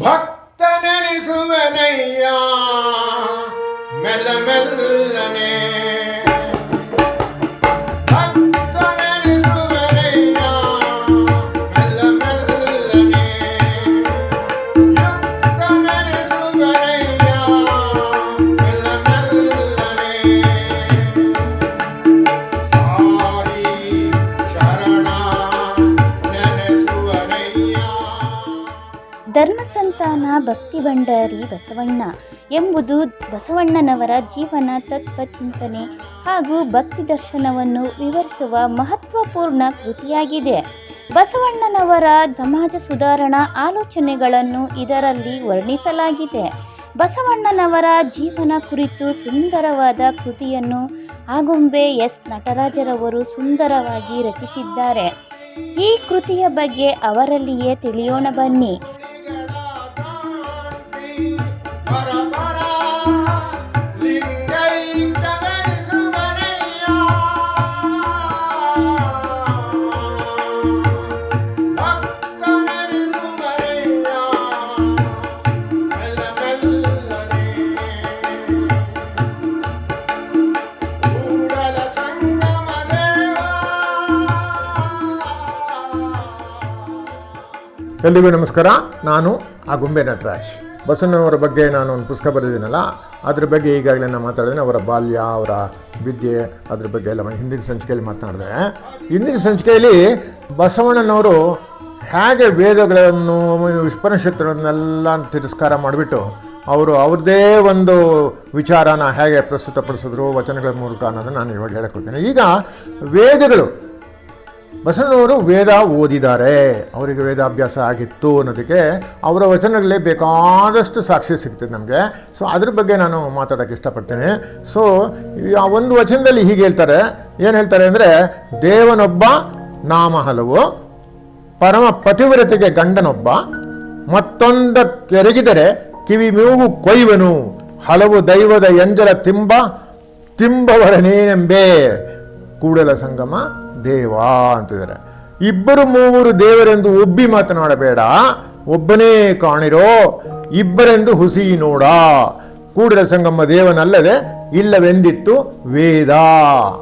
ಭಕ್ತ ನೆನೆಸುವನಯ್ಯ ಮೆಲ್ಲ ಧರ್ಮಸಂತಾನ ಭಕ್ತಿ ಭಂಡಾರಿ ಬಸವಣ್ಣ ಎಂಬುದು ಬಸವಣ್ಣನವರ ಜೀವನ ತತ್ವ ಚಿಂತನೆ ಹಾಗೂ ಭಕ್ತಿ ದರ್ಶನವನ್ನು ವಿವರಿಸುವ ಮಹತ್ವಪೂರ್ಣ ಕೃತಿಯಾಗಿದೆ. ಬಸವಣ್ಣನವರ ಸಮಾಜ ಸುಧಾರಣಾ ಆಲೋಚನೆಗಳನ್ನು ಇದರಲ್ಲಿ ವರ್ಣಿಸಲಾಗಿದೆ. ಬಸವಣ್ಣನವರ ಜೀವನ ಕುರಿತು ಸುಂದರವಾದ ಕೃತಿಯನ್ನು ಆಗುಂಬೆ ಎಸ್. ನಟರಾಜರವರು ಸುಂದರವಾಗಿ ರಚಿಸಿದ್ದಾರೆ. ಈ ಕೃತಿಯ ಬಗ್ಗೆ ಅವರಲ್ಲಿಯೇ ತಿಳಿಯೋಣ ಬನ್ನಿ. ಎಲ್ರಿಗೂ ನಮಸ್ಕಾರ. ನಾನು ಆಗುಂಬೆ ನಟರಾಜ್. ಬಸವಣ್ಣವರ ಬಗ್ಗೆ ನಾನು ಒಂದು ಪುಸ್ತಕ ಬರೆದಿದ್ದೀನಲ್ಲ, ಅದ್ರ ಬಗ್ಗೆ ಈಗಾಗಲೇ ನಾನು ಮಾತಾಡಿದ್ದೀನಿ ಅವರ ಬಾಲ್ಯ, ಅವರ ವಿದ್ಯೆ, ಅದ್ರ ಬಗ್ಗೆ ಎಲ್ಲ ಹಿಂದಿನ ಸಂಚಿಕೆಯಲ್ಲಿ ಮಾತನಾಡಿದೆ. ಹಿಂದಿನ ಸಂಚಿಕೆಯಲ್ಲಿ ಬಸವಣ್ಣನವರು ಹೇಗೆ ವೇದಗಳನ್ನು ಉಪನಿಷತ್ತುಗಳನ್ನೆಲ್ಲ ತಿರಸ್ಕಾರ ಮಾಡಿಬಿಟ್ಟು, ಅವರು ಅವ್ರದ್ದೇ ಒಂದು ವಿಚಾರನ ಹೇಗೆ ಪ್ರಸ್ತುತಪಡಿಸಿದ್ರು, ವಚನಗಳ ಮೂಲಕ ಅನ್ನೋದನ್ನು ನಾನು ಇವಾಗ ಹೇಳಕ್ಕೆ ಹೋಗ್ತೀನಿ. ಈಗ ವೇದಗಳು ಬಸವಣ್ಣವರು ವೇದ ಓದಿದ್ದಾರೆ. ಅವರಿಗೆ ವೇದಾಭ್ಯಾಸ ಆಗಿತ್ತು ಅನ್ನೋದಕ್ಕೆ ಅವರ ವಚನಗಳೇ ಬೇಕಾದಷ್ಟು ಸಾಕ್ಷಿ ಸಿಗ್ತದೆ ನಮಗೆ. ಸೊ ಅದ್ರ ಬಗ್ಗೆ ನಾನು ಮಾತಾಡೋಕ್ಕೆ ಇಷ್ಟಪಡ್ತೇನೆ. ಸೊ ಆ ಒಂದು ವಚನದಲ್ಲಿ ಹೀಗೆ ಹೇಳ್ತಾರೆ. ಏನು ಹೇಳ್ತಾರೆ ಅಂದರೆ, ದೇವನೊಬ್ಬ ನಾಮ ಹಲವು ಪರಮ ಪತಿವ್ರತೆಗೆ ಗಂಡನೊಬ್ಬ ಮತ್ತೊಂದಕ್ಕೆರಗಿದರೆ ಕಿವಿ ಮೂಗು ಕೊಯ್ವನು. ಹಲವು ದೈವದ ಎಂಜಲ ತಿಂಬ, ತಿಂಬವರನೇನೆಂಬೆ. ಕೂಡಲ ಸಂಗಮ ದೇವ ಅಂತಿದ್ದಾರೆ. ಇಬ್ಬರು ಮೂವರು ದೇವರೆಂದು ಒಬ್ಬಿ ಮಾತನಾಡಬೇಡ. ಒಬ್ಬನೇ ಕಾಣಿರೋ, ಇಬ್ಬರೆಂದು ಹುಸಿ ನೋಡ. ಕೂಡಲ ಸಂಗಮ ದೇವನಲ್ಲದೆ ಇಲ್ಲವೆಂದಿತ್ತು ವೇದ.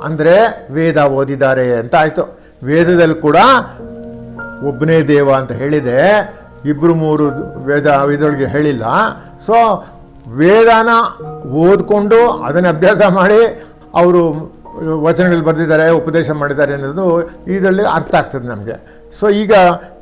ಅಂದರೆ ವೇದ ಓದಿದ್ದಾರೆ ಅಂತ ಆಯಿತು. ವೇದದಲ್ಲಿ ಕೂಡ ಒಬ್ಬನೇ ದೇವ ಅಂತ ಹೇಳಿದೆ. ಇಬ್ಬರು ಮೂರು ವೇದ ಇದರೊಳಗೆ ಹೇಳಿಲ್ಲ. ಸೊ ವೇದನ ಓದ್ಕೊಂಡು ಅದನ್ನು ಅಭ್ಯಾಸ ಮಾಡಿ, ಅವರು ವಚನಗಳು ಬರೆದಿದ್ದಾರೆ, ಉಪದೇಶ ಮಾಡಿದ್ದಾರೆ ಅನ್ನೋದು ಇದರಲ್ಲಿ ಅರ್ಥ ಆಗ್ತದೆ ನಮಗೆ. ಸೊ ಈಗ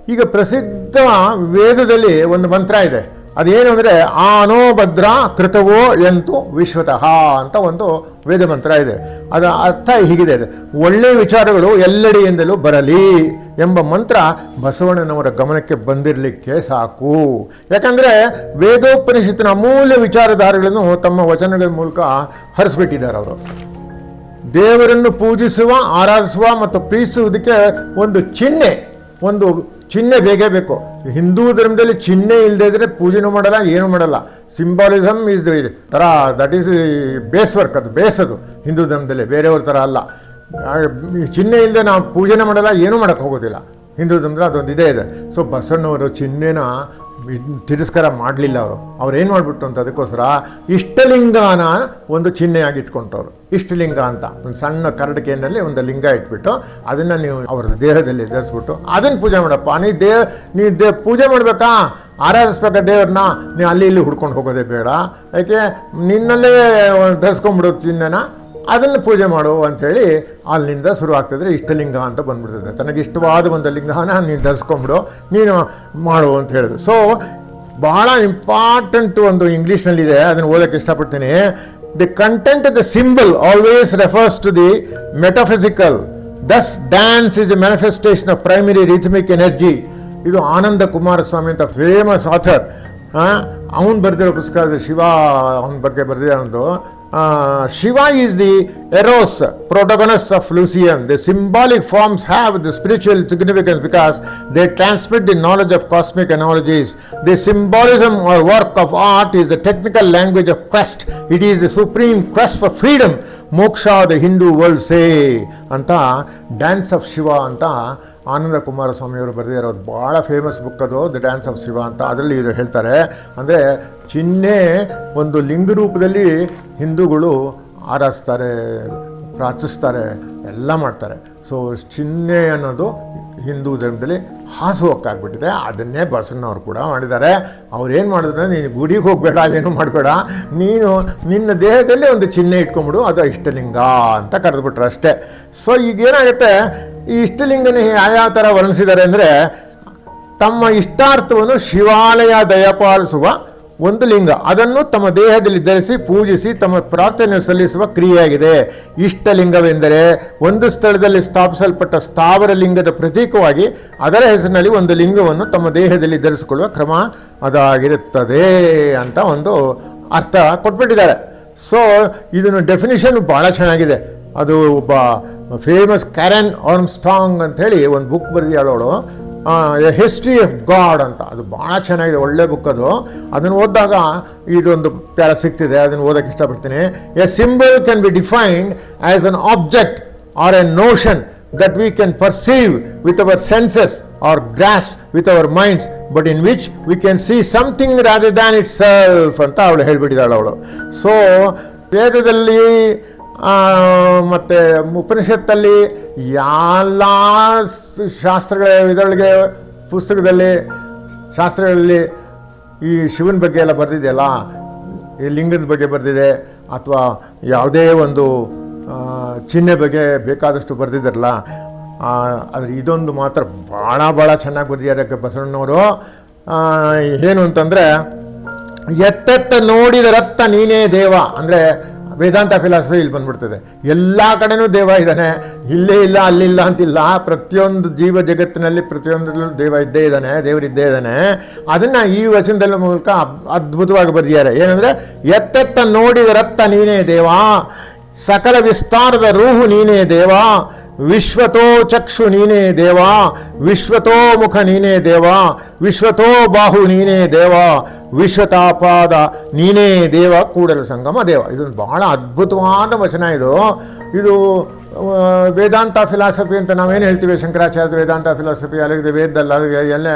ಈಗ ಪ್ರಸಿದ್ಧ ವೇದದಲ್ಲಿ ಒಂದು ಮಂತ್ರ ಇದೆ. ಅದೇನು ಅಂದರೆ, ಆನೋ ಭದ್ರ ಕೃತವೋ ಎಂತು ವಿಶ್ವತಃ ಅಂತ ಒಂದು ವೇದ ಮಂತ್ರ ಇದೆ. ಅದರ ಅರ್ಥ ಹೀಗಿದೆ. ಒಳ್ಳೆಯ ವಿಚಾರಗಳು ಎಲ್ಲೆಡೆಯಿಂದಲೂ ಬರಲಿ ಎಂಬ ಮಂತ್ರ ಬಸವಣ್ಣನವರ ಗಮನಕ್ಕೆ ಬಂದಿರಲಿಕ್ಕೆ ಸಾಕು. ಯಾಕಂದರೆ, ವೇದೋಪನಿಷತ್ತಿನ ಅಮೂಲ್ಯ ವಿಚಾರಧಾರೆಗಳನ್ನು ತಮ್ಮ ವಚನಗಳ ಮೂಲಕ ಹರಿಸ್ಬಿಟ್ಟಿದ್ದಾರೆ ಅವರು. ದೇವರನ್ನು ಪೂಜಿಸುವ, ಆರಾಧಿಸುವ ಮತ್ತು ಪ್ರೀತಿಸುವುದಕ್ಕೆ ಒಂದು ಚಿಹ್ನೆ ಒಂದು ಚಿಹ್ನೆ ಬೇಕೇ ಬೇಕು. ಹಿಂದೂ ಧರ್ಮದಲ್ಲಿ ಚಿಹ್ನೆ ಇಲ್ಲದೆ ಇದ್ರೆ ಪೂಜೆನೂ ಮಾಡಲ್ಲ, ಏನೂ ಮಾಡಲ್ಲ. ಸಿಂಬಾಲಿಸಮ್ ಈಸ್ ಥರ ದಟ್ ಈಸ್ ಬೇಸ್ ವರ್ಕ್ ಅದು ಬೇಸ್ ಅದು. ಹಿಂದೂ ಧರ್ಮದಲ್ಲಿ ಬೇರೆಯವ್ರ ಥರ ಅಲ್ಲ. ಚಿಹ್ನೆ ಇಲ್ಲದೆ ನಾವು ಪೂಜೆನೂ ಮಾಡಲ್ಲ, ಏನೂ ಮಾಡೋಕ್ಕೆ ಹೋಗೋದಿಲ್ಲ. ಹಿಂದೂ ಧರ್ಮದಲ್ಲಿ ಅದೊಂದು ಇದೇ ಇದೆ. ಸೊ ಬಸವಣ್ಣವರು ಚಿಹ್ನೆನ ತಿರಸ್ಕಾರ ಮಾಡಲಿಲ್ಲ ಅವರು. ಅವ್ರು ಏನು ಮಾಡಿಬಿಟ್ಟು ಅಂತ ಅದಕ್ಕೋಸ್ಕರ ಇಷ್ಟಲಿಂಗನ ಒಂದು ಚಿಹ್ನೆಯಾಗಿ ಇಟ್ಕೊಂಡವ್ರು. ಇಷ್ಟಲಿಂಗ ಅಂತ. ಒಂದು ಸಣ್ಣ ಕರಡಿಕೆಯಲ್ಲಿ ಒಂದು ಲಿಂಗ ಇಟ್ಬಿಟ್ಟು ಅದನ್ನು ನೀವು ಅವ್ರ ದೇಹದಲ್ಲಿ ಧರಿಸ್ಬಿಟ್ಟು ಅದನ್ನು ಪೂಜೆ ಮಾಡಪ್ಪ. ನೀ ದೇ ನೀ ದೇ, ಪೂಜೆ ಮಾಡಬೇಕಾ? ಆರಾಧಿಸ್ಬೇಕಾ ದೇವ್ರನ್ನ? ನೀವು ಅಲ್ಲಿ ಇಲ್ಲಿ ಹುಡ್ಕೊಂಡು ಹೋಗೋದೇ ಬೇಡ. ಯಾಕೆ? ನಿನ್ನಲ್ಲೇ ಧರಿಸ್ಕೊಂಬಿಡೋ ಚಿಹ್ನೆನ ಅದನ್ನು ಪೂಜೆ ಮಾಡು ಅಂಥೇಳಿ ಅಲ್ಲಿಂದ ಶುರು ಆಗ್ತದ್ರೆ ಇಷ್ಟಲಿಂಗ ಅಂತ ಬಂದ್ಬಿಡ್ತದೆ. ತನಗೆ ಇಷ್ಟವಾದ ಒಂದು ಲಿಂಗನ ನೀನು ಧರಿಸ್ಕೊಂಬಿಡು ನೀನು ಮಾಡು ಅಂತ ಹೇಳಿದ್ರು. ಸೊ ಬಹಳ ಇಂಪಾರ್ಟೆಂಟ್ ಒಂದು ಇಂಗ್ಲೀಷ್ನಲ್ಲಿದೆ, ಅದನ್ನು ಓದೋಕ್ಕೆ ಇಷ್ಟಪಡ್ತೀನಿ. The content the symbol always refers to the metaphysical thus dance is a manifestation of primary rhythmic energy ಇದು ಆನಂದ ಕುಮಾರಸ್ವಾಮಿ ಅಂತ ಫೇಮಸ್ ಆಥರ್ ಅವನು ಬರೆದಿರೋ ಪುಸ್ತಕ ಶಿವ ಅವನ ಬಗ್ಗೆ ಬರೆದಿರೋ ಒಂದು Shiva is the Eros protagonist of Lucian. The symbolic forms have the spiritual significance because they transmit the knowledge of cosmic analogies. The symbolism or work of art is the technical language of quest. It is the supreme quest for freedom. Moksha the Hindu world say ಅಂತ dance of Shiva ಅಂತ Ananda ಕುಮಾರಸ್ವಾಮಿಯವರು ಬರೆದಿರೋದು ಭಾಳ famous book ಅದು the dance of Shiva ಅಂತ. ಅದರಲ್ಲಿ ಇದು ಹೇಳ್ತಾರೆ. ಅಂದರೆ ಚಿಹ್ನೆ ಒಂದು ಲಿಂಗ ರೂಪದಲ್ಲಿ ಹಿಂದೂಗಳು ಆರಾಧಿಸ್ತಾರೆ, ಪ್ರಾರ್ಥಿಸ್ತಾರೆ, ಎಲ್ಲ ಮಾಡ್ತಾರೆ. ಸೊ ಚಿಹ್ನೆ ಅನ್ನೋದು ಹಿಂದೂ ಧರ್ಮದಲ್ಲಿ ಹಾಸುಹೊಕ್ಕಾಗ್ಬಿಟ್ಟಿದೆ. ಅದನ್ನೇ ಬಸವಣ್ಣವ್ರು ಕೂಡ ಮಾಡಿದ್ದಾರೆ. ಅವ್ರು ಏನು ಮಾಡಿದ್ರೆ? ನೀನು ಗುಡಿಗೆ ಹೋಗಬೇಡ ಏನು ಮಾಡಬೇಡ. ನೀನು ನಿನ್ನ ದೇಹದಲ್ಲಿ ಒಂದು ಚಿಹ್ನೆ ಇಟ್ಕೊಂಬಿಡು ಅದು ಇಷ್ಟಲಿಂಗ ಅಂತ ಕರೆದುಬಿಟ್ರು ಅಷ್ಟೇ. ಸೊ ಈಗೇನಾಗುತ್ತೆ? ಈ ಇಷ್ಟಲಿಂಗನ ಯಾವ ಥರ ವರ್ಣಿಸಿದ್ದಾರೆ ಅಂದರೆ, ತಮ್ಮ ಇಷ್ಟಾರ್ಥವನ್ನು ಶಿವಾಲಯ ದಯಪಾಲಿಸುವ ಒಂದು ಲಿಂಗ. ಅದನ್ನು ತಮ್ಮ ದೇಹದಲ್ಲಿ ಧರಿಸಿ ಪೂಜಿಸಿ ತಮ್ಮ ಪ್ರಾರ್ಥನೆ ಸಲ್ಲಿಸುವ ಕ್ರಿಯೆಯಾಗಿದೆ. ಇಷ್ಟಲಿಂಗವೆಂದರೆ ಒಂದು ಸ್ಥಳದಲ್ಲಿ ಸ್ಥಾಪಿಸಲ್ಪಟ್ಟ ಸ್ಥಾವರ ಲಿಂಗದ ಪ್ರತೀಕವಾಗಿ ಅದರ ಹೆಸರಿನಲ್ಲಿ ಒಂದು ಲಿಂಗವನ್ನು ತಮ್ಮ ದೇಹದಲ್ಲಿ ಧರಿಸಿಕೊಳ್ಳುವ ಕ್ರಮ ಅದಾಗಿರುತ್ತದೆ ಅಂತ ಒಂದು ಅರ್ಥ ಕೊಟ್ಬಿಟ್ಟಿದ್ದಾರೆ. ಸೊ ಇದನ್ನು ಡೆಫಿನಿಷನ್ ಭಾಳ ಚೆನ್ನಾಗಿದೆ. ಅದು ಒಬ್ಬ ಫೇಮಸ್ ಕ್ಯಾರನ್ ಆರ್ಮ್ಸ್ಟಾಂಗ್ ಅಂತ ಹೇಳಿ ಒಂದು book a history of God ಅಂತ. ಅದು ಭಾಳ ಚೆನ್ನಾಗಿದೆ, ಒಳ್ಳೆ ಬುಕ್ ಅದು. ಅದನ್ನು ಓದಿದಾಗ ಇದೊಂದು ಪ್ಯಾರ ಸಿಗ್ತಿದೆ, ಅದನ್ನು ಓದೋಕ್ಕೆ ಇಷ್ಟಪಡ್ತೀನಿ. A symbol can be defined as an object or a notion that we can perceive with our senses or grasp with our minds but in which we can see something rather than itself ಅಂತ ಅವಳು ಹೇಳ್ಬಿಟ್ಟಿದ್ದಾಳೆ ಅವಳು. So ವೇದದಲ್ಲಿ ಮತ್ತೆ ಉಪನಿಷತ್ತಲ್ಲಿ ಎಲ್ಲ ಶಾಸ್ತ್ರಗಳ ಇದರೊಳಗೆ ಪುಸ್ತಕದಲ್ಲಿ, ಶಾಸ್ತ್ರಗಳಲ್ಲಿ ಈ ಶಿವನ ಬಗ್ಗೆ ಎಲ್ಲ ಬರೆದಿದೆಯಲ್ಲ ಈ ಲಿಂಗದ ಬಗ್ಗೆ ಬರೆದಿದೆ, ಅಥವಾ ಯಾವುದೇ ಒಂದು ಚಿಹ್ನೆ ಬಗ್ಗೆ ಬೇಕಾದಷ್ಟು ಬರೆದಿದ್ದಾರಲ್ಲ? ಆದರೆ ಇದೊಂದು ಮಾತ್ರ ಭಾಳ ಭಾಳ ಚೆನ್ನಾಗಿ ಬರೆದಿದ್ದಾರೆ ಬಸವಣ್ಣವರು ಏನು ಅಂತಂದರೆ, ಎತ್ತೆತ್ತ ನೋಡಿದ ರತ್ತ ನೀನೇ ದೇವ. ಅಂದರೆ ವೇದಾಂತ ಫಿಲಾಸಫಿ ಇಲ್ಲಿ ಬಂದ್ಬಿಡ್ತದೆ. ಎಲ್ಲ ಕಡೆನೂ ದೇವ ಇದ್ದಾನೆ. ಇಲ್ಲೇ ಇಲ್ಲ ಅಲ್ಲಿಲ್ಲ ಅಂತಿಲ್ಲ. ಪ್ರತಿಯೊಂದು ಜೀವ ಜಗತ್ತಿನಲ್ಲಿ ಪ್ರತಿಯೊಂದರಲ್ಲೂ ದೇವ ಇದ್ದೇ ಇದ್ದಾನೆ ದೇವರಿದ್ದೇ ಇದ್ದಾನೆ. ಅದನ್ನು ಈ ವಚನದಲ್ಲ ಮೂಲಕ ಅದ್ಭುತವಾಗಿ ಬರೆದಿದ್ದಾರೆ. ಏನಂದರೆ, ಎತ್ತೆತ್ತ ನೋಡಿದ ರತ್ತ ನೀನೇ ದೇವ. ಸಕಲ ವಿಸ್ತಾರದ ರೂಹು ನೀನೇ ದೇವ. ವಿಶ್ವತೋ ಚಕ್ಷು ನೀನೇ ದೇವ, ವಿಶ್ವತೋ ಮುಖ ನೀನೇ ದೇವ, ವಿಶ್ವತೋ ಬಾಹು ನೀನೇ ದೇವ, ವಿಶ್ವತಾಪಾದ ನೀನೇ ದೇವ, ಕೂಡಲ ಸಂಗಮ ದೇವ. ಇದೊಂದು ಬಹಳ ಅದ್ಭುತವಾದ ವಚನ ಇದು. ಇದು ವೇದಾಂತ ಫಿಲಾಸಫಿ ಅಂತ ನಾವೇನು ಹೇಳ್ತೀವಿ? ಶಂಕರಾಚಾರ್ಯದ ವೇದಾಂತ ಫಿಲಾಸಫಿ ಅಲ್ಲಿಗೆ ವೇದದಲ್ಲಾಗಲಿ ಎಲ್ಲ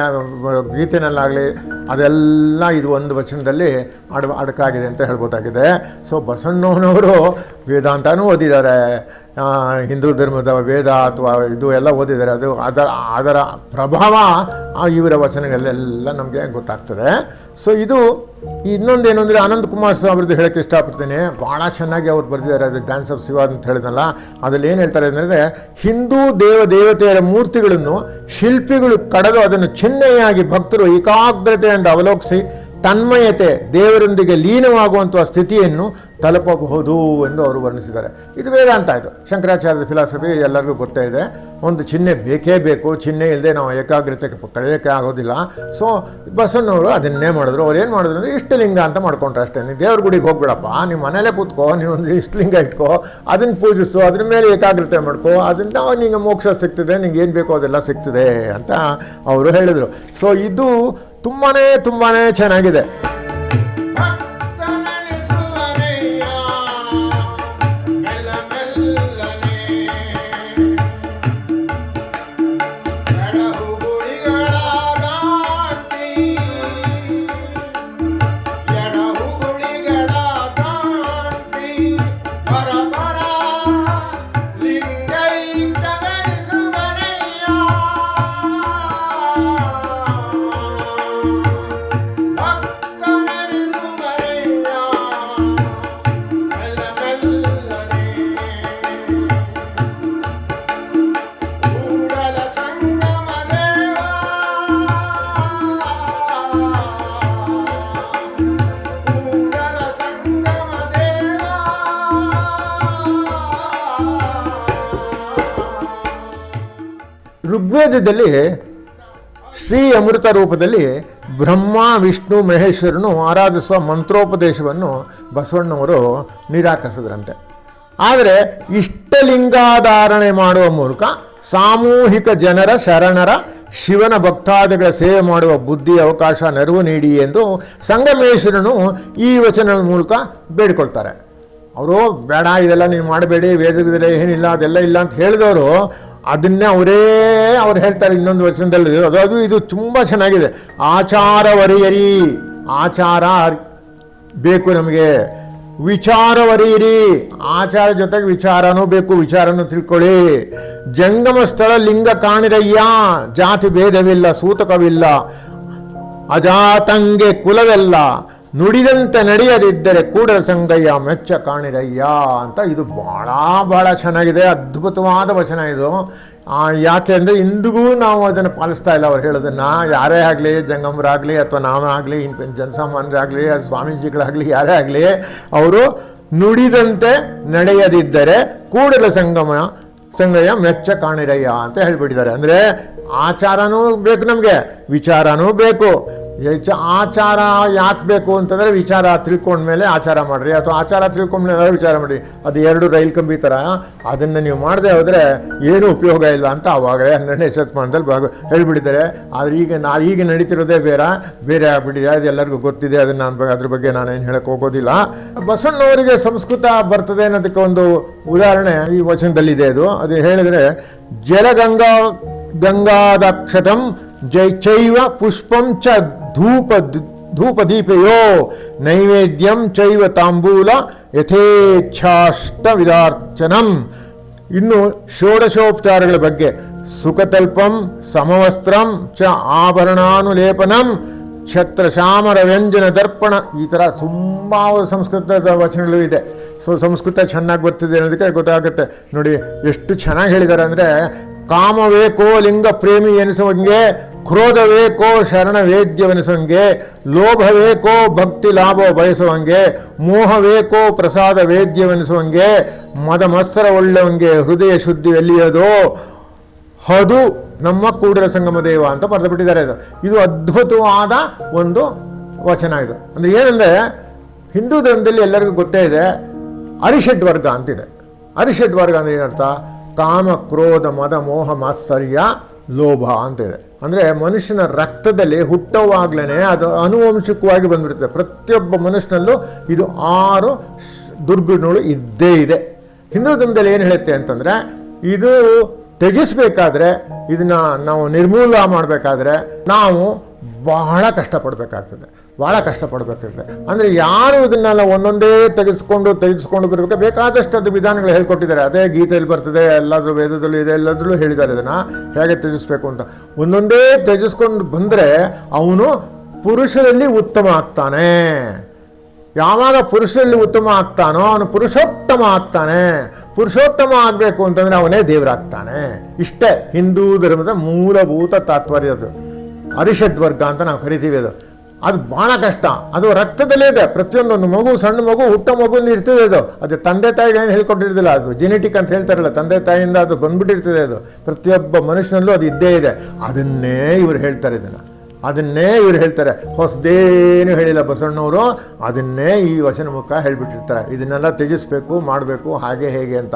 ಗೀತೆನಲ್ಲಾಗಲಿ, ಅದೆಲ್ಲ ಇದು ಒಂದು ವಚನದಲ್ಲಿ ಅಡ ಅಡಕಾಗಿದೆ ಅಂತ ಹೇಳ್ಬೋದಾಗಿದೆ. ಸೊ ಬಸವಣ್ಣವನವರು ವೇದಾಂತನೂ ಓದಿದ್ದಾರೆ. ಹಿಂದೂ ಧರ್ಮದ ವೇದ ಅಥವಾ ಇದು ಎಲ್ಲ ಓದಿದ್ದಾರೆ ಅದು ಅದರ ಅದರ ಪ್ರಭಾವ ಆ, ಇವರ ವಚನಗಳಲ್ಲೆಲ್ಲ ನಮಗೆ ಗೊತ್ತಾಗ್ತದೆ. ಸೊ ಇದು ಇನ್ನೊಂದೇನು ಅಂದರೆ ಅನಂತ್ ಕುಮಾರ್ ಅವ್ರದ್ದು ಹೇಳೋಕ್ಕೆ ಇಷ್ಟಪಡ್ತೀನಿ. ಭಾಳ ಚೆನ್ನಾಗಿ ಅವ್ರು ಬರೆದಿದ್ದಾರೆ, ಅದು ಡ್ಯಾನ್ಸ್ ಆಫ್ ಶಿವ ಅಂತ ಹೇಳಿದ್ನಲ್ಲ, ಅದರಲ್ಲಿ ಏನು ಹೇಳ್ತಾರೆ ಅಂದರೆ ಹಿಂದೂ ದೇವ ದೇವತೆಯರ ಮೂರ್ತಿಗಳನ್ನು ಶಿಲ್ಪಿಗಳು ಕಡೆದು ಅದನ್ನು ಚಿಹ್ನೆಯಾಗಿ ಭಕ್ತರು ಏಕಾಗ್ರತೆಯಿಂದ ಅವಲೋಕಿಸಿ ತನ್ಮಯತೆ ದೇವರೊಂದಿಗೆ ಲೀನವಾಗುವಂಥ ಸ್ಥಿತಿಯನ್ನು ತಲುಪಬಹುದು ಎಂದು ಅವರು ವರ್ಣಿಸಿದ್ದಾರೆ. ಇದು ವೇದಾಂತ ಇದು. ಶಂಕರಾಚಾರ್ಯದ ಫಿಲಾಸಫಿ ಎಲ್ಲರಿಗೂ ಗೊತ್ತೇ ಇದೆ. ಒಂದು ಚಿಹ್ನೆ ಬೇಕೇ ಬೇಕು. ಚಿಹ್ನೆ ಇಲ್ಲದೆ ನಾವು ಏಕಾಗ್ರತೆ ಕಳೆಯೋಕ್ಕೆ ಆಗೋದಿಲ್ಲ. ಸೊ ಬಸವಣ್ಣವರು ಅದನ್ನೇ ಮಾಡಿದ್ರು. ಅವ್ರು ಏನು ಮಾಡಿದ್ರು ಅಂದರೆ ಇಷ್ಟಲಿಂಗ ಅಂತ ಮಾಡ್ಕೊಂಡ್ರೆ ಅಷ್ಟೇ. ನೀವು ದೇವ್ರ ಗುಡಿಗೆ ಹೋಗ್ಬಿಡಪ್ಪ. ನೀವು ಮನೇಲೇ ಕೂತ್ಕೋ. ನೀವು ಒಂದು ಇಷ್ಟಲಿಂಗ ಇಟ್ಕೋ. ಅದನ್ನು ಪೂಜಿಸು. ಅದ್ರ ಮೇಲೆ ಏಕಾಗ್ರತೆ ಮಾಡ್ಕೋ. ಅದರಿಂದ ನಿಮಗೆ ಮೋಕ್ಷ ಸಿಗ್ತದೆ. ನಿಂಗೆ ಏನು ಬೇಕೋ ಅದೆಲ್ಲ ಸಿಗ್ತದೆ ಅಂತ ಅವರು ಹೇಳಿದರು. ಸೊ ಇದು ತುಂಬಾ ತುಂಬಾ ಚೆನ್ನಾಗಿದೆ. ಋಗ್ವೇದದಲ್ಲಿ ಶ್ರೀ ಅಮೃತ ರೂಪದಲ್ಲಿ ಬ್ರಹ್ಮ, ವಿಷ್ಣು, ಮಹೇಶ್ವರನು ಆರಾಧಿಸುವ ಮಂತ್ರೋಪದೇಶವನ್ನು ಬಸವಣ್ಣವರು ನಿರಾಕರಿಸಿದ್ರಂತೆ. ಆದರೆ ಇಷ್ಟಲಿಂಗಾಧಾರಣೆ ಮಾಡುವ ಮೂಲಕ ಸಾಮೂಹಿಕ ಜನರ ಶರಣರ, ಶಿವನ ಭಕ್ತಾದಿಗಳ ಸೇವೆ ಮಾಡುವ ಬುದ್ಧಿ ಅವಕಾಶ ನೆರವು ನೀಡಿ ಎಂದು ಸಂಗಮೇಶ್ವರನು ಈ ವಚನದ ಮೂಲಕ ಬೇಡಿಕೊಳ್ತಾರೆ. ಅವರು, ಬೇಡ, ಇದೆಲ್ಲ ನೀವು ಮಾಡಬೇಡಿ ವೇದದಲ್ಲಿ ಏನಿಲ್ಲ, ಅದೆಲ್ಲ ಇಲ್ಲ ಅಂತ ಹೇಳಿದವರು ಅದನ್ನೇ ಅವರೇ ಅವ್ರು ಹೇಳ್ತಾರೆ ಇನ್ನೊಂದು ವಚನದಲ್ಲಿ. ಅದು ಅದು, ಇದು ತುಂಬ ಚೆನ್ನಾಗಿದೆ. ಆಚಾರ ಒರೆಯರಿ ಆಚಾರ ಬೇಕು ನಮಗೆ. ವಿಚಾರ ಒರೆಯಿರಿ ಆಚಾರ ಜೊತೆಗೆ ವಿಚಾರನೂ ಬೇಕು, ವಿಚಾರನೂ ತಿಳ್ಕೊಳ್ಳಿ. ಜಂಗಮ ಸ್ಥಳ ಲಿಂಗ ಕಾಣಿರಯ್ಯ, ಜಾತಿ ಭೇದವಿಲ್ಲ, ಸೂತಕವಿಲ್ಲ. ಅಜಾತಂಗೆ ಕುಲವೆಲ್ಲ. ನುಡಿದಂತೆ ನಡೆಯದಿದ್ದರೆ ಕೂಡ ಸಂಗಯ್ಯ ಮೆಚ್ಚ ಕಾಣಿರಯ್ಯ ಅಂತ ಇದು ಬಹಳ ಬಹಳ ಚೆನ್ನಾಗಿದೆ, ಅದ್ಭುತವಾದ ವಚನ ಇದು. ಯಾಕೆ ಅಂದರೆ ಇಂದಿಗೂ ನಾವು ಅದನ್ನು ಪಾಲಿಸ್ತಾ ಇಲ್ಲ ಅವ್ರು ಹೇಳೋದನ್ನು. ಯಾರೇ ಆಗಲಿ ಜಂಗಮರಾಗಲಿ ಅಥವಾ ನಾವೇ ಆಗಲಿ ಜನಸಾಮಾನ್ಯರಾಗಲಿ ಸ್ವಾಮೀಜಿಗಳಾಗಲಿ, ಯಾರೇ ಆಗಲಿ, ಅವರು ನುಡಿದಂತೆ ನಡೆಯದಿದ್ದರೆ ಕೂಡಲ ಸಂಗಮ, ಸಂಗಯ್ಯ ಮೆಚ್ಚ ಕಾಣಿರಯ್ಯ ಅಂತ ಹೇಳ್ಬಿಟ್ಟಿದ್ದಾರೆ. ಅಂದರೆ ಆಚಾರನೂ ಬೇಕು ನಮಗೆ, ವಿಚಾರನೂ ಬೇಕು. ಹೆಚ್ಚು ಆಚಾರ ಯಾಕೆ ಬೇಕು ಅಂತಂದರೆ ವಿಚಾರ ತಿಳ್ಕೊಂಡ್ಮೇಲೆ ಆಚಾರ ಮಾಡಿರಿ. ಅಥವಾ ಆಚಾರ ತಿಳ್ಕೊಂಡ್ಮೇಲೆ ವಿಚಾರ ಮಾಡಿ ಅದು ಎರಡು ರೈಲ್ ಕಂಬಿ ಥರ ಅದನ್ನು ನೀವು ಮಾಡದೆ ಹೋದರೆ ಏನು ಉಪಯೋಗ ಇಲ್ಲ ಅಂತ ಆವಾಗಲೇ ಹನ್ನೆರಡನೇ ಶತಮಾನದಲ್ಲಿ ಭಾಗ ಹೇಳ್ಬಿಟ್ಟಿದ್ದಾರೆ. ಆದರೆ ಈಗ ನಾ, ಈಗ ನಡೀತಿರೋದೇ ಬೇರೆ ಬೇರೆ ಆಗ್ಬಿಟ್ಟಿದೆ. ಅದು ಎಲ್ಲರಿಗೂ ಗೊತ್ತಿದೆ. ಅದನ್ನು ನಾನು ಅದ್ರ ಬಗ್ಗೆ ನಾನೇನು ಹೇಳಕ್ಕೆ ಹೋಗೋದಿಲ್ಲ. ಬಸವಣ್ಣವರಿಗೆ ಸಂಸ್ಕೃತ ಬರ್ತದೆ ಅನ್ನೋದಕ್ಕೆ ಒಂದು ಉದಾಹರಣೆ ಈ ವಚನದಲ್ಲಿದೆ ಅದು. ಅದು ಹೇಳಿದರೆ, ಜಲಗಂಗಾ ಗಂಗಾದಕ್ಷತಂ ಜೈ ಚೈವ ಪುಷ್ಪಂ ಚ ಧೂಪ ಧೂಪದೀಪಯೋ ನೈವೇದ್ಯಂ ಚೈವ ತಾಂಬೂಲ ಯಥೇಚ್ಛಾಷ್ಟ ವಿದಾರ್ಚನಂ ಇನ್ನು ಷೋಡಶೋಪಚಾರಗಳ ಬಗ್ಗೆ ಸುಖತಲ್ಪಂ, ಸಮವಸ್ತ್ರಂ ಚ ಆಭರಣಾನುಲೇಪನಂ ಛತ್ರ ಶಾಮರ ವ್ಯಂಜನ ದರ್ಪಣ ಈ ಥರ ತುಂಬ ಸಂಸ್ಕೃತದ ವಚನಗಳು ಇದೆ. ಸೊ ಸಂಸ್ಕೃತ ಚೆನ್ನಾಗಿ ಬರ್ತಿದೆ ಅನ್ನೋದಕ್ಕೆ ಗೊತ್ತಾಗುತ್ತೆ. ನೋಡಿ, ಎಷ್ಟು ಚೆನ್ನಾಗಿ ಹೇಳಿದ್ದಾರೆ ಅಂದರೆ ಕಾಮವೇಕೋ ಲಿಂಗ ಪ್ರೇಮಿ ಎನಿಸುವಂಗೆ ಕ್ರೋಧವೇಕೋ ಶರಣ ವೇದ್ಯವೆನಿಸುವಂಗೆ ಲೋಭವೇಕೋ ಭಕ್ತಿ ಲಾಭ ಬಯಸುವಂಗೆ ಮೋಹವೇಕೋ ಪ್ರಸಾದ ವೇದ್ಯವೆನಿಸುವಂಗೆ ಮದ ಮತ್ಸರ ಒಳ್ಳೆವಂಗೆ ಹೃದಯ ಶುದ್ಧಿ ಎಲ್ಲಿಯೋದು ಅದು ನಮ್ಮ ಕೂಡಲ ಸಂಗಮ ದೇವ ಅಂತ ಬರೆದುಬಿಟ್ಟಿದ್ದಾರೆ ಇದು ಇದು ಅದ್ಭುತವಾದ ಒಂದು ವಚನ ಇದು. ಅಂದ್ರೆ ಏನಂದ್ರೆ, ಹಿಂದೂ ಧರ್ಮದಲ್ಲಿ ಎಲ್ಲರಿಗೂ ಗೊತ್ತೇ ಇದೆ, ಅರಿಷಡ್ ವರ್ಗ ಅಂತಿದೆ. ಅರಿಷಡ್ ವರ್ಗ ಅಂದ್ರೆ ಏನರ್ಥ? ಕಾಮ ಕ್ರೋಧ ಮದ ಮೋಹ ಮಾತ್ಸರ್ಯ ಲೋಭ ಅಂತಿದೆ. ಅಂದರೆ ಮನುಷ್ಯನ ರಕ್ತದಲ್ಲಿ ಹುಟ್ಟುವಾಗ್ಲೇ ಅದು ಅನುವಂಶಿಕವಾಗಿ ಬಂದ್ಬಿಡುತ್ತೆ. ಪ್ರತಿಯೊಬ್ಬ ಮನುಷ್ಯನಲ್ಲೂ ಇದು ಆರು ದುರ್ಗುಣಗಳು ಇದ್ದೇ ಇದೆ. ಹಿಂದೂ ಧರ್ಮದಲ್ಲಿ ಏನು ಹೇಳುತ್ತೆ ಅಂತಂದರೆ, ಇದು ತ್ಯಜಿಸ್ಬೇಕಾದ್ರೆ, ಇದನ್ನ ನಾವು ನಿರ್ಮೂಲ ಮಾಡಬೇಕಾದ್ರೆ, ನಾವು ಬಹಳ ಕಷ್ಟಪಡಬೇಕಾಗ್ತದೆ. ಭಾಳ ಕಷ್ಟಪಡಬೇಕಾಗ್ತದೆ ಅಂದರೆ ಯಾರು ಇದನ್ನೆಲ್ಲ ಒಂದೊಂದೇ ತೆಗೆಸ್ಕೊಂಡು ತೆಗೆಸ್ಕೊಂಡು ಬರಬೇಕು? ಬೇಕಾದಷ್ಟು ಅದು ವಿಧಾನಗಳು ಹೇಳ್ಕೊಟ್ಟಿದ್ದಾರೆ. ಅದೇ ಗೀತೆಯಲ್ಲಿ ಬರ್ತದೆ, ಎಲ್ಲಾದರೂ ವೇದದಲ್ಲೂ ಇದೆ, ಎಲ್ಲದರಲ್ಲೂ ಹೇಳಿದ್ದಾರೆ ಇದನ್ನು. ಹೇಗೆ ತ್ಯಜಿಸ್ಬೇಕು ಅಂತ. ಒಂದೊಂದೇ ತ್ಯಜಿಸ್ಕೊಂಡು ಬಂದರೆ ಅವನು ಪುರುಷರಲ್ಲಿ ಉತ್ತಮ ಆಗ್ತಾನೆ. ಯಾವಾಗ ಪುರುಷರಲ್ಲಿ ಉತ್ತಮ ಆಗ್ತಾನೋ ಅವನು ಪುರುಷೋತ್ತಮ ಆಗ್ತಾನೆ. ಪುರುಷೋತ್ತಮ ಆಗಬೇಕು ಅಂತಂದರೆ ಅವನೇ ದೇವರಾಗ್ತಾನೆ. ಇಷ್ಟೇ ಹಿಂದೂ ಧರ್ಮದ ಮೂಲಭೂತ ತಾತ್ಪರ್ಯ ಅದು. ಅರಿಷಡ್ ವರ್ಗ ಅಂತ ನಾವು ಕರಿತೀವಿ ಅದು. ಅದು ಬಹಳ ಕಷ್ಟ. ಅದು ರಕ್ತದಲ್ಲೇ ಇದೆ. ಪ್ರತಿಯೊಂದೊಂದು ಮಗು, ಸಣ್ಣ ಮಗು, ಹುಟ್ಟ ಮಗುಲಿ ಇರ್ತದೆ ಅದು. ಅದು ತಂದೆ ತಾಯಿಗೆ ಏನು ಹೇಳ್ಕೊಟ್ಟಿರ್ತಿಲ್ಲ ಅದು ಜೆನೆಟಿಕ್ ಅಂತ ಹೇಳ್ತಾರಲ್ಲ, ತಂದೆ ತಾಯಿಯಿಂದ ಅದು ಬಂದ್ಬಿಟ್ಟಿರ್ತದೆ ಅದು. ಪ್ರತಿಯೊಬ್ಬ ಮನುಷ್ಯನಲ್ಲೂ ಅದು ಇದ್ದೇ ಇದೆ. ಅದನ್ನೇ ಇವರು ಹೇಳ್ತಾರೆ ಇದನ್ನು. ಅದನ್ನೇ ಇವರು ಹೇಳ್ತಾರೆ. ಹೊಸದೇನು ಹೇಳಿಲ್ಲ ಬಸವಣ್ಣವರು. ಅದನ್ನೇ ಈ ವಚನ ಮುಖ ಹೇಳಿಬಿಟ್ಟಿರ್ತಾರೆ. ಇದನ್ನೆಲ್ಲ ತ್ಯಜಿಸ್ಬೇಕು, ಮಾಡಬೇಕು, ಹಾಗೆ ಹೇಗೆ ಅಂತ.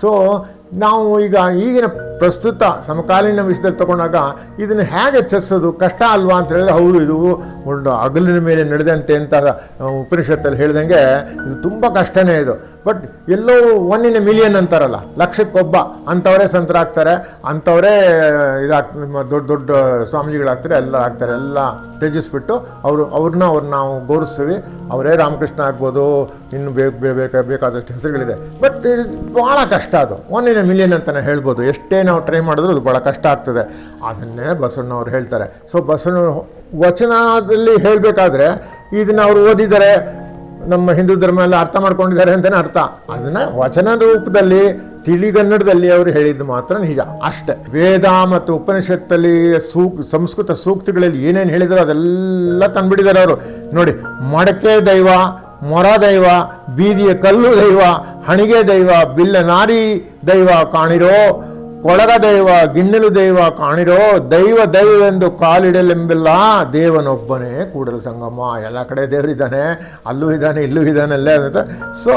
ಸೊ ನಾವು ಈಗ ಈಗಿನ ಪ್ರಸ್ತುತ ಸಮಕಾಲೀನ ವಿಷಯದಲ್ಲಿ ತಗೊಂಡಾಗ ಇದನ್ನು ಹೇಗೆ ಎಚ್ಚರಿಸೋದು ಕಷ್ಟ ಅಲ್ವಾ ಅಂತ ಹೇಳಿದ್ರೆ ಹೌದು, ಇದು ಒಂದು ಹಗಲಿನ ಮೇಲೆ ನಡೆದಂತೆ ಅಂತ ಉಪನಿಷತ್ತಲ್ಲಿ ಹೇಳ್ದಂಗೆ ಇದು ತುಂಬ ಕಷ್ಟನೇ ಇದು. ಬಟ್ ಎಲ್ಲೋ ಒನ್ ಇನ್ ಎ ಮಿಲಿಯನ್ ಅಂತಾರಲ್ಲ, ಲಕ್ಷಕ್ಕೊಬ್ಬ ಅಂಥವರೇ ಸಂತರಾಗ್ತಾರೆ ಅಂಥವರೇ ಇದಾಗ್ ದೊಡ್ಡ ದೊಡ್ಡ ಸ್ವಾಮೀಜಿಗಳಾಗ್ತಾರೆ, ಎಲ್ಲ ಆಗ್ತಾರೆ, ಎಲ್ಲ ತ್ಯಜಿಸ್ಬಿಟ್ಟು ಅವರು ಅವ್ರನ್ನ ಅವ್ರನ್ನ ನಾವು ಗೌರವಿಸ್ತೀವಿ. ಅವರೇ ರಾಮಕೃಷ್ಣ ಆಗ್ಬೋದು, ಇನ್ನು ಬೇಕು ಬೇಕಾ, ಬೇಕಾದಷ್ಟು ಹೆಸರುಗಳಿದೆ. ಬಟ್ ಭಾಳ ಕಷ್ಟ ಅದು. ಒನ್ ಇನ್ ಎ ಮಿಲಿಯನ್ ಅಂತಲೇ ಹೇಳ್ಬೋದು. ಎಷ್ಟೇ ನಾವು ಟ್ರೈ ಮಾಡಿದ್ರು ಅದು ಭಾಳ ಕಷ್ಟ ಆಗ್ತದೆ. ಅದನ್ನೇ ಬಸವಣ್ಣವ್ರು ಹೇಳ್ತಾರೆ. ಸೊ ಬಸವಣ್ಣ ವಚನದಲ್ಲಿ ಹೇಳಬೇಕಾದ್ರೆ, ಇದನ್ನು ಅವರು ಓದಿದ್ದಾರೆ ನಮ್ಮ ಹಿಂದೂ ಧರ್ಮ ಎಲ್ಲ ಅರ್ಥ ಮಾಡ್ಕೊಂಡಿದ್ದಾರೆ ಅಂತಲೇ ಅರ್ಥ. ಅದನ್ನ ವಚನ ರೂಪದಲ್ಲಿ, ತಿಳಿಗನ್ನಡದಲ್ಲಿ ಅವರು ಹೇಳಿದ್ದು ಮಾತ್ರ ನಿಜ. ಅಷ್ಟೇ. ವೇದ ಮತ್ತು ಉಪನಿಷತ್ತಲ್ಲಿ ಸೂಕ್, ಸಂಸ್ಕೃತ ಸೂಕ್ತಿಗಳಲ್ಲಿ ಏನೇನು ಹೇಳಿದ್ರು ಅದೆಲ್ಲ ತಂದ್ಬಿಟ್ಟಿದ್ದಾರೆ ಅವರು. ನೋಡಿ, ಮಡಕೆ ದೈವ, ಮೊರ ದೈವ, ಬೀದಿಯ ಕಲ್ಲು ದೈವ, ಹಣಿಗೆ ದೈವ, ಬಿಲ್ಲ ನಾರಿ ದೈವ ಕಾಣಿರೋ ಕೊಳಗ ದೈವ, ಗಿಣ್ಣಲು ದೈವ ಕಾಣಿರೋ ದೈವ ದೈವವೆಂದು ಕಾಲಿಡಲೆಂಬಿಲ್ಲ ದೇವನೊಬ್ಬನೇ ಕೂಡಲ ಸಂಗಮ. ಎಲ್ಲ ಕಡೆ ದೇವರಿದ್ದಾನೆ ಅಲ್ಲೂ ಇದ್ದಾನೆ, ಇಲ್ಲೂ ಇದ್ದಾನೆ, ಅಲ್ಲೇ ಅಂತ ಸೊ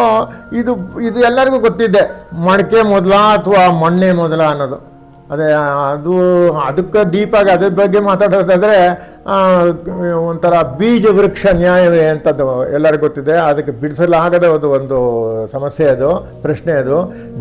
ಇದು ಇದು ಎಲ್ಲರಿಗೂ ಗೊತ್ತಿದ್ದೆ, ಮಡಕೆ ಮೊದಲ ಅಥವಾ ಮಣ್ಣೆ ಮೊದಲ ಅನ್ನೋದು. ಅದೇ, ಅದು, ಅದಕ್ಕೆ ಡೀಪಾಗಿ ಅದ್ರ ಬಗ್ಗೆ ಮಾತಾಡೋದಾದರೆ ಒಂಥರ ಬೀಜ ವೃಕ್ಷ ನ್ಯಾಯವೇ ಅಂತದ್ದು ಎಲ್ಲರಿಗೂ ಗೊತ್ತಿದೆ. ಅದಕ್ಕೆ ಬಿಡಿಸಲಾಗದ ಒಂದು ಒಂದು ಸಮಸ್ಯೆ ಅದು, ಪ್ರಶ್ನೆ ಅದು.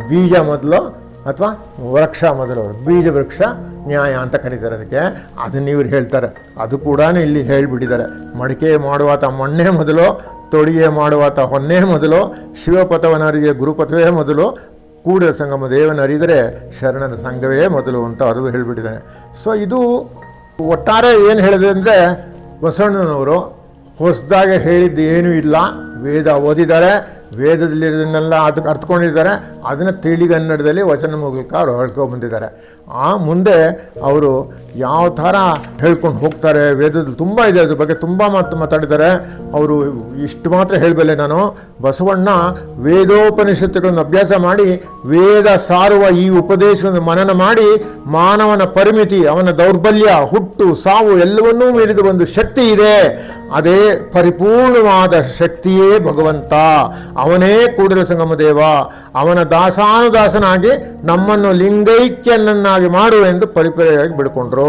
ಬೀಜ ಮೊದಲು ಅಥವಾ ವೃಕ್ಷ ಮೊದಲು ಬೀಜ ವೃಕ್ಷ ನ್ಯಾಯ ಅಂತ ಕರೀತಾರೆ ಅದಕ್ಕೆ. ಅದನ್ನು ಇವ್ರು ಹೇಳ್ತಾರೆ. ಅದು ಕೂಡ ಇಲ್ಲಿ ಹೇಳಿಬಿಟ್ಟಿದ್ದಾರೆ. ಮಡಿಕೆ ಮಾಡುವಾತ ಮಣ್ಣೇ ಮೊದಲು, ತೊಡಿಗೆ ಮಾಡುವಾತ ಹೊನ್ನೇ ಮೊದಲು, ಶಿವಪಥವನರಿಗೆ ಗುರುಪಥವೇ ಮೊದಲು ಕೂಡ ಸಂಗಮ ದೇವನ ಅರಿದರೆ ಶರಣನ ಸಂಘವೇ ಮೊದಲು ಅಂತ ಅದು ಹೇಳಿಬಿಟ್ಟಿದ್ದಾನೆ ಸೊ ಇದು ಒಟ್ಟಾರೆ ಏನು ಹೇಳಿದೆ ಅಂದರೆ, ಬಸವಣ್ಣನವರು ಹೊಸದಾಗಿ ಹೇಳಿದ್ದು ಏನೂ ಇಲ್ಲ. ವೇದ ಓದಿದ್ದಾರೆ, ವೇದದಲ್ಲಿರೋದನ್ನೆಲ್ಲ ಅದಕ್ಕೆ ಅರ್ಥಕೊಂಡಿದ್ದಾರೆ, ಅದನ್ನು ತಿಳಿಗನ್ನಡದಲ್ಲಿ ವಚನ ಮೂಲಕ ಅವರು ಆ ಮುಂದೆ ಅವರು ಯಾವ ಥರ ಹೇಳ್ಕೊಂಡು ಹೋಗ್ತಾರೆ, ವೇದದಲ್ಲಿ ತುಂಬ ಇದೆ, ಅದ್ರ ಬಗ್ಗೆ ತುಂಬ ಮಾತು ಮಾತಾಡಿದ್ದಾರೆ. ಅವರು ಇಷ್ಟು ಮಾತ್ರ ಹೇಳಬಲ್ಲೆ ನಾನು. ಬಸವಣ್ಣ ವೇದೋಪನಿಷತ್ತುಗಳನ್ನು ಅಭ್ಯಾಸ ಮಾಡಿ, ವೇದ ಸಾರುವ ಈ ಉಪದೇಶವನ್ನು ಮನನ ಮಾಡಿ, ಮಾನವನ ಪರಿಮಿತಿ, ಅವನ ದೌರ್ಬಲ್ಯ, ಹುಟ್ಟು, ಸಾವು ಎಲ್ಲವನ್ನೂ ಮೀರಿದ ಒಂದು ಶಕ್ತಿ ಇದೆ. ಅದೇ ಪರಿಪೂರ್ಣವಾದ ಶಕ್ತಿಯೇ ಭಗವಂತ. ಅವನೇ ಕೂಡಲ ಸಂಗಮದೇವ ಅವನ ದಾಸಾನುದಾಸನಾಗಿ ನಮ್ಮನ್ನು ಲಿಂಗೈಕ್ಯನನ್ನಾಗಿ ಮಾಡು ಎಂದು ಪರಿಪರಿಯಾಗಿ ಬಿಡ್ಕೊಂಡ್ರು.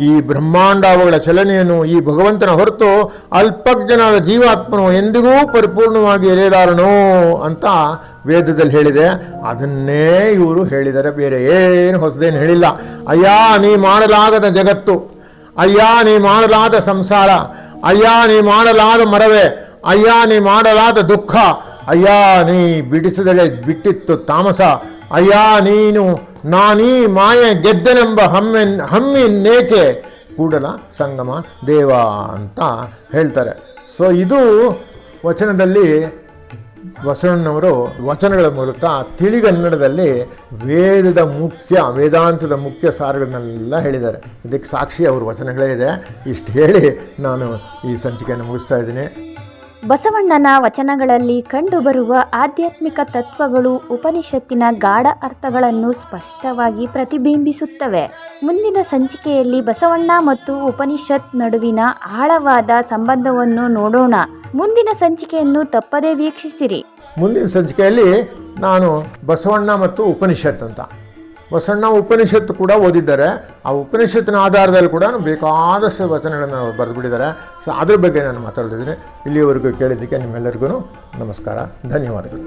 ಈ ಬ್ರಹ್ಮಾಂಡವುಗಳ ಚಲನೆಯನ್ನು ಈ ಭಗವಂತನ ಹೊರತು ಅಲ್ಪಜ್ಞನಾದ ಜೀವಾತ್ಮನು ಎಂದಿಗೂ ಪರಿಪೂರ್ಣವಾಗಿ ಎಳೆಯಲಾರನು ಅಂತ ವೇದದಲ್ಲಿ ಹೇಳಿದೆ. ಅದನ್ನೇ ಇವರು ಹೇಳಿದರೆ ಬೇರೆ ಏನು ಹೊಸದೇನು ಹೇಳಿಲ್ಲ. ಅಯ್ಯ, ನೀ ಮಾಡಲಾಗದ ಜಗತ್ತು. ಅಯ್ಯ, ನೀ ಮಾಡಲಾದ ಸಂಸಾರ. ಅಯ್ಯ, ನೀ ಮಾಡಲಾದ ಮರವೇ. ಅಯ್ಯ, ನೀ ಮಾಡಲಾದ ದುಃಖ. ಅಯ್ಯ, ನೀ ಬಿಡಿಸಿದಳೆ ಬಿಟ್ಟಿತ್ತು ತಾಮಸ. ಅಯ್ಯ, ನೀನು, ನಾನೀ ಮಾಯ ಗೆದ್ದನೆಂಬ ಹಮ್ಮೆ ನೇಕೆ. ಕೂಡಲ ಸಂಗಮ ದೇವ ಅಂತ ಹೇಳ್ತಾರೆ. ಸೊ ಇದು ವಚನದಲ್ಲಿ ಬಸವಣ್ಣವರು ವಚನಗಳ ಮೂಲಕ ತಿಳಿಗನ್ನಡದಲ್ಲಿ ವೇದದ ಮುಖ್ಯ, ವೇದಾಂತದ ಮುಖ್ಯ ಸಾರಗಳನ್ನೆಲ್ಲ ಹೇಳಿದ್ದಾರೆ. ಇದಕ್ಕೆ ಸಾಕ್ಷಿ ಅವ್ರ ವಚನಗಳೇ ಇದೆ. ಇಷ್ಟು ಹೇಳಿ ನಾನು ಈ ಸಂಚಿಕೆಯನ್ನು ಮುಗಿಸ್ತಾ ಇದ್ದೀನಿ. ಬಸವಣ್ಣನ ವಚನಗಳಲ್ಲಿ ಕಂಡುಬರುವ ಆಧ್ಯಾತ್ಮಿಕ ತತ್ವಗಳು ಉಪನಿಷತ್ತಿನ ಗಾಢ ಅರ್ಥಗಳನ್ನು ಸ್ಪಷ್ಟವಾಗಿ ಪ್ರತಿಬಿಂಬಿಸುತ್ತವೆ. ಮುಂದಿನ ಸಂಚಿಕೆಯಲ್ಲಿ ಬಸವಣ್ಣ ಮತ್ತು ಉಪನಿಷತ್ ನಡುವಿನ ಆಳವಾದ ಸಂಬಂಧವನ್ನು ನೋಡೋಣ. ಮುಂದಿನ ಸಂಚಿಕೆಯನ್ನು ತಪ್ಪದೇ ವೀಕ್ಷಿಸಿರಿ. ಮುಂದಿನ ಸಂಚಿಕೆಯಲ್ಲಿ ನಾನು ಬಸವಣ್ಣ ಮತ್ತು ಉಪನಿಷತ್ ಅಂತ. ಬಸವಣ್ಣ ಉಪನಿಷತ್ತು ಕೂಡ ಓದಿದ್ದಾರೆ. ಆ ಉಪನಿಷತ್ತಿನ ಆಧಾರದಲ್ಲಿ ಕೂಡ ಬೇಕಾದಷ್ಟು ವಚನಗಳನ್ನು ಬರೆದುಬಿಟ್ಟಿದ್ದಾರೆ. ಸೊ ಅದ್ರ ಬಗ್ಗೆ ನಾನು ಮಾತಾಡ್ತಿದ್ದೀನಿ. ಇಲ್ಲಿಯವರೆಗೂ ಕೇಳಿದ್ದಕ್ಕೆ ನಿಮ್ಮೆಲ್ಲರಿಗೂ ನಮಸ್ಕಾರ. ಧನ್ಯವಾದಗಳು.